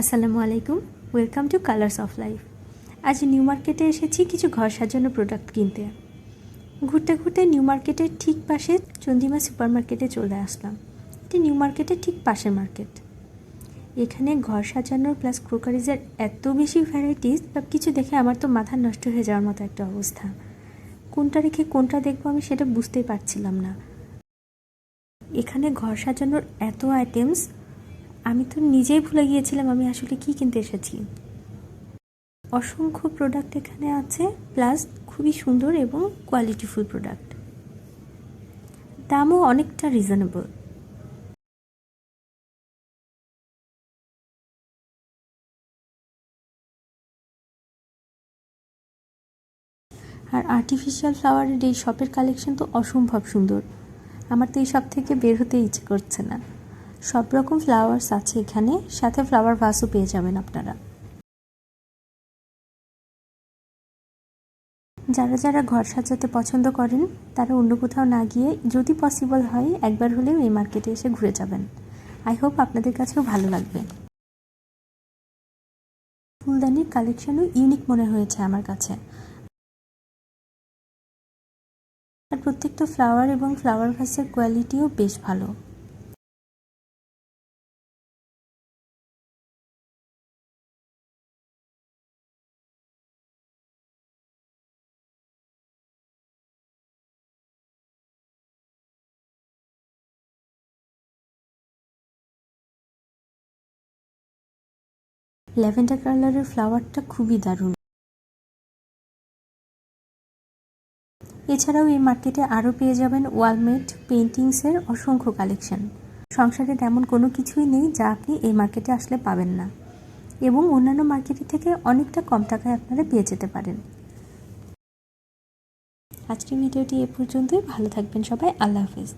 আসসালামু আলাইকুম। Welcome to colours of life আজ নিউ মার্কেটে এসেছি কিছু ঘর সাজানোর প্রোডাক্ট কিনতে। ঘুরতে ঘুরতে নিউ মার্কেটের ঠিক পাশে চন্দিমা সুপার মার্কেটে চলে আসলাম। এটি নিউ মার্কেটের ঠিক পাশের মার্কেট। এখানে ঘর সাজানোর প্লাস ক্রোকারিজের এত বেশি ভ্যারাইটিস সব কিছু দেখে আমার তো মাথা নষ্ট হয়ে যাওয়ার মতো একটা অবস্থা। কোনটা রেখে কোনটা দেখব আমি সেটা বুঝতেই পারছিলাম না। এখানে ঘর সাজানোর এত আইটেমস আমি তো নিজেই ভুলে গিয়েছিলাম আমি আসলে কি কিনতে এসেছি। অসংখ্য প্রোডাক্ট এখানে আছে প্লাস খুবই সুন্দর এবং কোয়ালিটিফুল প্রোডাক্ট দামও অনেকটা রিজনেবল আর আর্টিফিশিয়াল ফ্লাওয়ারের এই শপের কালেকশন তো অসম্ভব সুন্দর। আমার তো এই সব থেকে বের হতে ইচ্ছে করছে না। সব রকম ফ্লাওয়ার্স আছে এখানে। সাথে ফ্লাওয়ার ভাসও পেয়ে যাবেন আপনারা। যারা যারা ঘর সাজাতে পছন্দ করেন, তারা অন্য কোথাও না গিয়ে যদি পসিবল হয়, একবার হলেও এই মার্কেটে এসে ঘুরে যাবেন। আই হোপ আপনাদের কাছেও ভালো লাগবে। ফুলদানির কালেকশনও ইউনিক মনে হয়েছে আমার কাছে। আর প্রত্যেকটা ফ্লাওয়ার এবং ফ্লাওয়ার ভাসের কোয়ালিটিও বেশ ভালো। ল্যাভেন্ডার কালারের ফ্লাওয়ারটা খুবই দারুণ। এছাড়াও এই মার্কেটে আরও পেয়ে যাবেন ওয়ালমেট পেন্টিংসের অসংখ্য কালেকশন। সংসারে তেমন কোনো কিছুই নেই যা আপনি এই মার্কেটে আসলে পাবেন না। এবং অন্যান্য মার্কেটের থেকে অনেকটা কম টাকায় আপনারা পেয়ে যেতে পারেন। আজকের ভিডিওটি এ পর্যন্তই। ভালো থাকবেন সবাই। আল্লাহ হাফিজ।